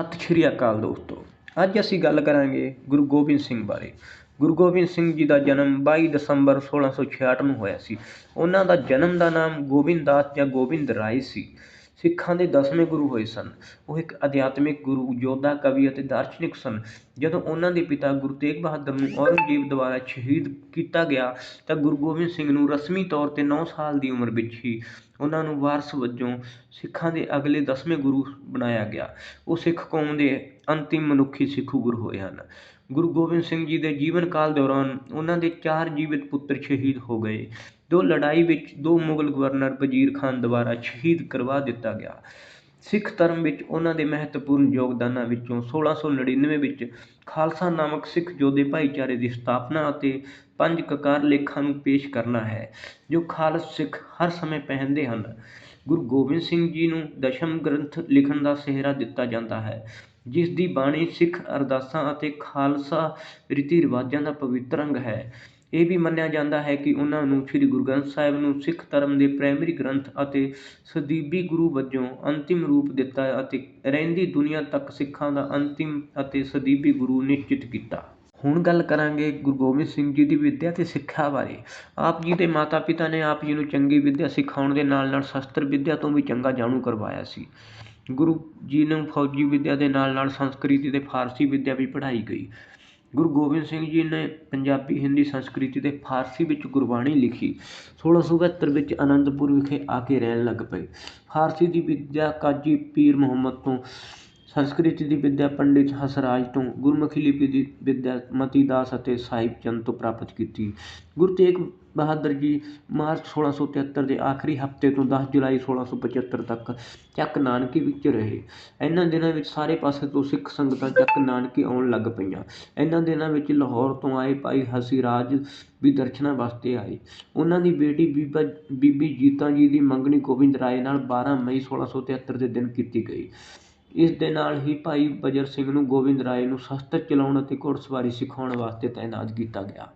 ਸਤਿ ਸ਼੍ਰੀ ਅਕਾਲ ਦੋਸਤੋ। ਅੱਜ ਅਸੀਂ ਗੱਲ ਕਰਾਂਗੇ ਗੁਰੂ ਗੋਬਿੰਦ ਸਿੰਘ ਬਾਰੇ। ਗੁਰੂ ਗੋਬਿੰਦ ਸਿੰਘ ਜੀ ਦਾ ਜਨਮ 22 ਦਸੰਬਰ 1666 ਨੂੰ ਹੋਇਆ ਸੀ। ਉਹਨਾਂ ਦਾ ਜਨਮ ਦਾ ਨਾਮ ਗੋਬਿੰਦ ਦਾਸ ਜਾਂ ਗੋਬਿੰਦ ਰਾਏ ਸੀ। ਸਿੱਖਾਂ ਦੇ ਦਸਵੇਂ ਗੁਰੂ ਹੋਏ ਸਨ। ਉਹ ਇੱਕ ਅਧਿਆਤਮਿਕ ਗੁਰੂ, ਯੋਧਾ, ਕਵੀ ਅਤੇ ਦਾਰਸ਼ਨਿਕ ਸਨ। ਜਦੋਂ ਉਹਨਾਂ ਦੇ ਪਿਤਾ ਗੁਰੂ ਤੇਗ ਬਹਾਦਰ ਨੂੰ ਔਰੰਗਜ਼ੇਬ ਦੁਆਰਾ ਸ਼ਹੀਦ ਕੀਤਾ ਗਿਆ, ਤਾਂ ਗੁਰੂ ਗੋਬਿੰਦ ਸਿੰਘ ਨੂੰ ਰਸਮੀ ਤੌਰ 'ਤੇ 9 ਸਾਲ ਦੀ ਉਮਰ ਵਿੱਚ ਹੀ ਉਹਨਾਂ ਨੂੰ ਵਾਰਸ ਵਜੋਂ ਸਿੱਖਾਂ ਦੇ ਅਗਲੇ ਦਸਵੇਂ ਗੁਰੂ ਬਣਾਇਆ ਗਿਆ। ਉਹ ਸਿੱਖ ਕੌਮ ਦੇ ਅੰਤਿਮ ਮਨੁੱਖੀ ਸਿੱਖੂ ਗੁਰੂ ਹੋਏ ਹਨ। ਗੁਰੂ ਗੋਬਿੰਦ ਸਿੰਘ ਜੀ ਦੇ ਜੀਵਨ ਕਾਲ ਦੌਰਾਨ ਉਹਨਾਂ ਦੇ ਚਾਰ ਜੀਵਿਤ ਪੁੱਤਰ ਸ਼ਹੀਦ ਹੋ ਗਏ। ਜੋ ਲੜਾਈ ਵਿੱਚ ਦੋ ਮੁਗਲ ਗਵਰਨਰ ਵਜ਼ੀਰ ਖਾਨ ਦੁਆਰਾ ਸ਼ਹੀਦ ਕਰਵਾ ਦਿੱਤਾ ਗਿਆ। ਸਿੱਖ ਧਰਮ ਵਿੱਚ ਉਹਨਾਂ ਦੇ ਮਹੱਤਵਪੂਰਨ ਯੋਗਦਾਨਾਂ ਵਿੱਚੋਂ 1699 ਵਿੱਚ ਖਾਲਸਾ ਨਾਮਕ ਸਿੱਖ ਯੋਧੇ ਭਾਈਚਾਰੇ ਦੀ ਸਥਾਪਨਾ ਅਤੇ ਪੰਜ ਕਕਾਰ ਲੇਖਾਂ ਨੂੰ ਪੇਸ਼ ਕਰਨਾ ਹੈ, ਜੋ ਖਾਲਸ ਸਿੱਖ ਹਰ ਸਮੇਂ ਪਹਿਨਦੇ ਹਨ। ਗੁਰੂ ਗੋਬਿੰਦ ਸਿੰਘ ਜੀ ਨੂੰ ਦਸ਼ਮ ਗ੍ਰੰਥ ਲਿਖਣ ਦਾ ਸਿਹਰਾ ਦਿੱਤਾ ਜਾਂਦਾ ਹੈ, ਜਿਸ ਦੀ ਬਾਣੀ ਸਿੱਖ ਅਰਦਾਸਾਂ ਅਤੇ ਖਾਲਸਾ ਰੀਤੀ ਰਿਵਾਜਾਂ ਦਾ ਪਵਿੱਤਰ ਅੰਗ ਹੈ। ਇਹ ਵੀ ਮੰਨਿਆ ਜਾਂਦਾ ਹੈ ਕਿ ਉਹਨਾਂ ਨੂੰ ਸ੍ਰੀ ਗੁਰੂ ਗ੍ਰੰਥ ਸਾਹਿਬ ਨੂੰ ਸਿੱਖ ਧਰਮ ਦੇ ਪ੍ਰਾਇਮਰੀ ਗ੍ਰੰਥ ਅਤੇ ਸਦੀਬੀ ਗੁਰੂ ਵਜੋਂ ਅੰਤਿਮ ਰੂਪ ਦਿੱਤਾ ਅਤੇ ਰਹਿੰਦੀ ਦੁਨੀਆ ਤੱਕ ਸਿੱਖਾਂ ਦਾ ਅੰਤਿਮ ਅਤੇ ਸਦੀਬੀ ਗੁਰੂ ਨਿਸ਼ਚਿਤ ਕੀਤਾ। ਹੁਣ ਗੱਲ ਕਰਾਂਗੇ ਗੁਰੂ ਗੋਬਿੰਦ ਸਿੰਘ ਜੀ ਦੀ ਵਿੱਦਿਆ ਤੇ ਸਿੱਖਿਆ ਬਾਰੇ। ਆਪ ਜੀ ਦੇ ਮਾਤਾ ਪਿਤਾ ਨੇ ਆਪ ਜੀ ਨੂੰ ਚੰਗੀ ਵਿੱਦਿਆ ਸਿਖਾਉਣ ਦੇ ਨਾਲ ਨਾਲ ਸ਼ਸਤਰ ਵਿੱਦਿਆ ਤੋਂ ਵੀ ਚੰਗਾ ਜਾਣੂ ਕਰਵਾਇਆ ਸੀ। ਗੁਰੂ ਜੀ ਨੂੰ ਫੌਜੀ ਵਿੱਦਿਆ ਦੇ ਨਾਲ ਨਾਲ ਸੰਸਕ੍ਰਿਤੀ ਤੇ ਫਾਰਸੀ ਵਿੱਦਿਆ ਵੀ ਪੜ੍ਹਾਈ ਗਈ। ਗੁਰੂ ਗੋਬਿੰਦ ਸਿੰਘ ਜੀ ਨੇ ਪੰਜਾਬੀ ਹਿੰਦੀ ਸੰਸਕ੍ਰਿਤੀ ਅਤੇ ਫਾਰਸੀ ਵਿੱਚ ਗੁਰਬਾਣੀ ਲਿਖੀ। 1672 ਵਿੱਚ ਅਨੰਦਪੁਰ ਵਿਖੇ ਆ ਕੇ ਰਹਿਣ ਲੱਗ ਪਏ। ਫਾਰਸੀ ਦੀ ਵਿੱਦਿਆ ਕਾਜੀ ਪੀਰ ਮੁਹੰਮਦ ਤੋਂ ਸੰਸਕ੍ਰਿਤ ਦੀ ਵਿੱਦਿਆ ਪੰਡਿਤ ਹਸਰਾਜ ਤੋਂ ਗੁਰਮੁਖੀ ਲਿਪੀ ਦੀ ਵਿੱਦਿਆ ਮਤੀ ਦਾਸ ਅਤੇ ਸਾਹਿਬ ਚੰਦ ਤੋਂ ਪ੍ਰਾਪਤ ਕੀਤੀ। ਗੁਰੂ ਤੇਗ ਬਹਾਦਰ ਜੀ ਮਾਰਚ 1673 ਦੇ ਆਖਰੀ ਹਫ਼ਤੇ ਤੋਂ ਦਸ ਜੁਲਾਈ 1675 ਤੱਕ ਚੱਕ ਨਾਨਕੀ ਵਿੱਚ ਰਹੇ। ਇਹਨਾਂ ਦਿਨਾਂ ਵਿੱਚ ਸਾਰੇ ਪਾਸੇ ਤੋਂ ਸਿੱਖ ਸੰਗਤਾਂ ਚੱਕ ਨਾਨਕੀ ਆਉਣ ਲੱਗ ਪਈਆਂ। ਇਹਨਾਂ ਦਿਨਾਂ ਵਿੱਚ ਲਾਹੌਰ ਤੋਂ ਆਏ ਭਾਈ ਹਸੀਰਾਜ ਵੀ ਦਰਸ਼ਨਾਂ ਵਾਸਤੇ ਆਏ। ਉਹਨਾਂ ਦੀ ਬੇਟੀ ਬੀਬਾ ਬੀਬੀ ਜੀਤਾ ਜੀ ਦੀ ਮੰਗਣੀ ਗੋਬਿੰਦ ਰਾਏ ਨਾਲ 12 ਮਈ 1673 ਦੇ ਦਿਨ ਕੀਤੀ ਗਈ। ਇਸ ਦੇ ਨਾਲ ਹੀ ਭਾਈ ਬਜਰ ਸਿੰਘ ਨੂੰ ਗੋਬਿੰਦ ਰਾਏ ਨੂੰ ਸ਼ਸਤਰ ਚਲਾਉਣ ਅਤੇ ਘੋੜਸਵਾਰੀ ਸਿਖਾਉਣ ਵਾਸਤੇ ਤਾਇਨਾਤ ਕੀਤਾ ਗਿਆ।